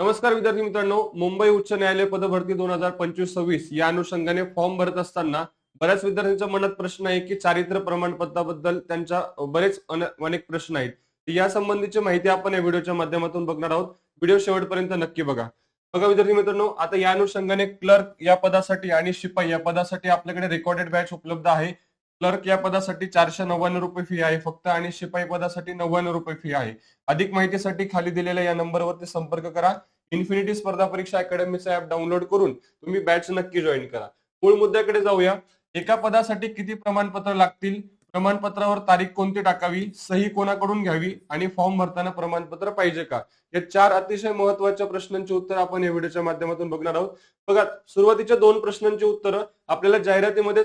नमस्कार विद्यार्थी मित्रांनो. मुंबई उच्च न्यायालय पदभरती दोन हजार पंचवीस सव्वीस या अनुषंगाने फॉर्म भरत असताना बऱ्याच विद्यार्थ्यांच्या मनात प्रश्न आहे की चारित्र्य प्रमाणपत्राबद्दल त्यांच्या बरेच अन- अनेक प्रश्न आहेत. या संबंधीची माहिती आपण या व्हिडिओच्या माध्यमातून बघणार आहोत. व्हिडिओ शेवटपर्यंत नक्की बघा. बघा विद्यार्थी मित्रांनो आता या अनुषंगाने क्लर्क या पदासाठी आणि शिपाई या पदासाठी आपल्याकडे रेकॉर्डेड बॅच उपलब्ध आहे. क्लर्क या पदासाठी चारशे नव्याण्णव रुपये फी आहे फक्त आणि शिपाई पदासाठी नव्याण्णव रुपये फी आहे. अधिक माहितीसाठी खाली दिलेल्या या नंबरवरती संपर्क करा. इन्फिनिटी स्पर्धा परीक्षा अकॅडमीचा ऍप डाउनलोड करून तुम्ही बॅच नक्की जॉईन करा. मूळ मुद्द्याकडे जाऊया. एका पदासाठी किती प्रमाणपत्र लागतील? प्रमाणपत्रावर तारीख कोणती टाकावी? सही कोणाकडून घ्यावी? आणि फॉर्म भरताना प्रमाणपत्र पाहिजे का? या चार अतिशय महत्त्वाच्या प्रश्नांची उत्तर आपण या व्हिडिओच्या माध्यमातून बघणार आहोत. बघा सुरुवातीच्या दोन प्रश्नांची उत्तरं आपल्याला जाहिरातीमध्ये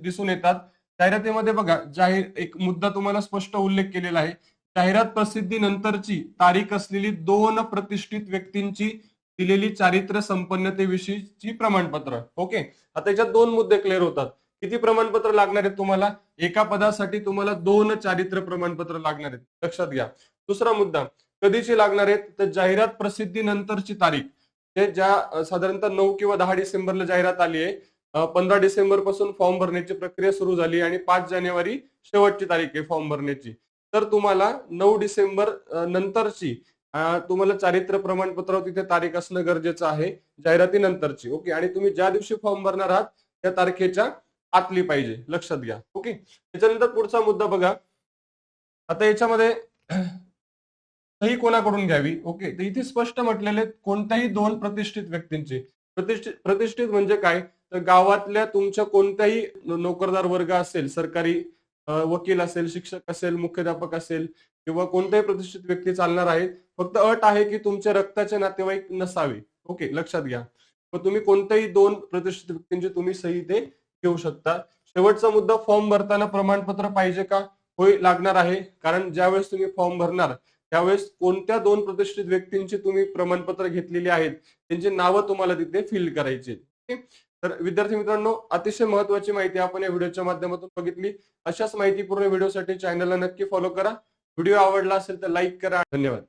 दिसून येतात. जाहिरातीमध्ये बघा जाहीर एक मुद्दा तुम्हाला स्पष्ट उल्लेख केलेला आहे. जाहिरात प्रसिद्धी नंतरची तारीख असलेली दोन प्रतिष्ठित व्यक्तींची दिलेली चारित्र्य संपन्नतेविषयीची प्रमाणपत्र. ओके? आता याच्यात दोन मुद्दे क्लिअर होतात. किती प्रमाणपत्र लागणार आहेत तुम्हाला? एका पदासाठी तुम्हाला दोन चारित्र्य प्रमाणपत्र लागणार आहेत. लक्षात घ्या. दुसरा मुद्दा कधीची लागणार आहेत? तर जाहिरात प्रसिद्धी नंतरची तारीख. ते ज्या साधारणतः नऊ किंवा दहा डिसेंबरला जाहिरात आली आहे पंधरा डिसेंबरपासून फॉर्म भरण्याची प्रक्रिया सुरू झाली आणि पाच जानेवारी शेवटची तारीख आहे फॉर्म भरण्याची. तर तुम्हाला नऊ डिसेंबर नंतरची तुम्हाला चारित्र्य प्रमाणपत्र तिथे तारीख असणं गरजेचं आहे जाहिरातीनंतरची. ओके? आणि तुम्ही ज्या दिवशी फॉर्म भरणार आहात त्या तारखेच्या आतली पाहिजे लक्षात घ्या. ओके? त्याच्यानंतर पुढचा मुद्दा बघा. आता याच्यामध्ये सही कोणाकडून घ्यावी? ओके? तर इथे स्पष्ट म्हटलेले कोणत्याही दोन प्रतिष्ठित व्यक्तींची. प्रतिष्ठित प्रतिष्ठित म्हणजे काय? तर गावातल्या तुमच्या कोणत्याही नोकरदार वर्ग असेल सरकारी वकील असेल शिक्षक असेल मुख्याध्यापक असेल किंवा कोणत्याही प्रतिष्ठित व्यक्ती चालणार आहेत फक्त अट आहे की तुमच्या रक्ताचे नातेवाईक नसावे. ओके? लक्षात घ्या. मग तुम्ही कोणत्याही दोन प्रतिष्ठित व्यक्तींची तुम्ही सही ते घेऊ शकता शेवटचा मुद्दा फॉर्म भरताना प्रमाणपत्र पाहिजे का? होय लागणार आहे. कारण ज्यावेळेस तुम्ही फॉर्म भरणार त्यावेळेस कोणत्या दोन प्रतिष्ठित व्यक्तींची तुम्ही प्रमाणपत्र घेतलेली आहेत त्यांची नावं तुम्हाला तिथे फिल करायची तर विद्यार्थी मित्रांनो अतिशय महत्वाची माहिती आपण या व्हिडिओच्या माध्यमातून बघितली. अशाच माहितीपूर्ण व्हिडिओसाठी चॅनलला नक्की फॉलो करा. व्हिडिओ आवडला असेल तर लाईक करा. धन्यवाद.